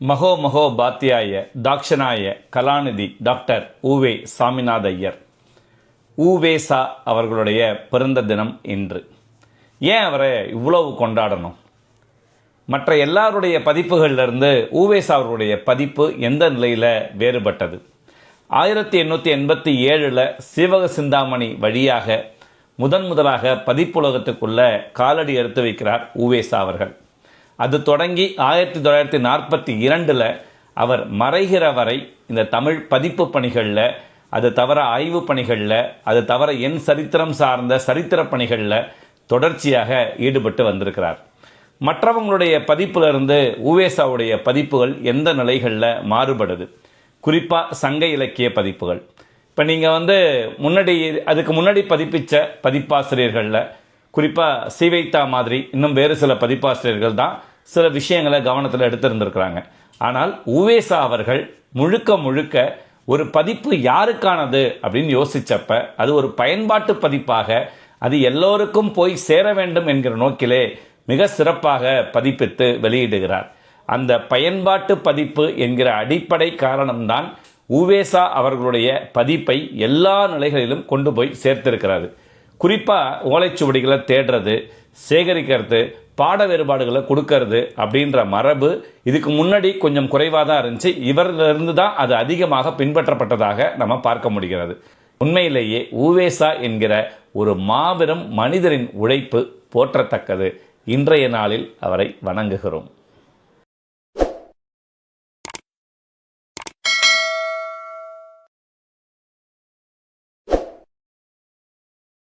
மகோ மகோ பாத்தியாய தாக்ஷனாய கலாநிதி டாக்டர் ஊவே சாமிநாத ஐயர் ஊவேசா அவர்களுடைய பிறந்த தினம் இன்று. ஏன் அவரை இவ்வளவு கொண்டாடணும்? மற்ற எல்லாருடைய பதிப்புகளிலிருந்து ஊவேசா அவருடைய பதிப்பு எந்த நிலையில் வேறுபட்டது? ஆயிரத்தி எண்ணூற்றி எண்பத்தி ஏழில் சீவக சிந்தாமணி வழியாக முதன் முதலாக பதிப்புலகத்துக்குள்ள காலடி எடுத்து வைக்கிறார் ஊவேசா அவர்கள். அது தொடங்கி ஆயிரத்தி தொள்ளாயிரத்தி நாற்பத்தி இரண்டில் அவர் மறைகிற வரை இந்த தமிழ் பதிப்பு பணிகளில் அது தவிர ஆய்வு பணிகளில் அது தவிர என் சரித்திரம் சார்ந்த சரித்திர பணிகளில் தொடர்ச்சியாக ஈடுபட்டு வந்திருக்கிறார். மற்றவங்களுடைய பதிப்பிலிருந்து உவேசாவுடைய பதிப்புகள் எந்த நிலைகளில் மாறுபடுது? குறிப்பாக சங்க இலக்கிய பதிப்புகள். இப்போ நீங்கள் வந்து முன்னாடி அதுக்கு முன்னாடி பதிப்பிச்ச பதிப்பாசிரியர்களில் குறிப்பாக சீவைத்தா மாதிரி இன்னும் வேறு சில பதிப்பாசிரியர்கள் தான் சில விஷயங்களை கவனத்தில் எடுத்திருந்திருக்கிறாங்க. ஆனால் உவேசா அவர்கள் முழுக்க முழுக்க ஒரு பதிப்பு யாருக்கானது அப்படின்னு யோசிச்சப்ப அது ஒரு பயன்பாட்டு பதிப்பாக அது எல்லோருக்கும் போய் சேர வேண்டும் என்கிற நோக்கிலே மிக சிறப்பாக பதிப்பித்து வெளியிடுகிறார். அந்த பயன்பாட்டு பதிப்பு என்கிற அடிப்படை காரணம்தான் உவேசா அவர்களுடைய பதிப்பை எல்லா நிலைகளிலும் கொண்டு போய் சேர்த்திருக்கிறாரு. குறிப்பாக ஓலைச்சுவடிகளை தேடுறது சேகரிக்கிறது பாட வேறுபாடுகளை கொடுக்கறது அப்படின்ற மரபு இதுக்கு முன்னாடி கொஞ்சம் குறைவாக தான் இருந்துச்சு. இவரிலிருந்து தான் அது அதிகமாக பின்பற்றப்பட்டதாக நம்ம பார்க்க முடிகிறது. உண்மையிலேயே ஊவேசா என்கிற ஒரு மாபெரும் மனிதரின் உழைப்பு போற்றத்தக்கது. இன்றைய நாளில் அவரை வணங்குகிறோம்.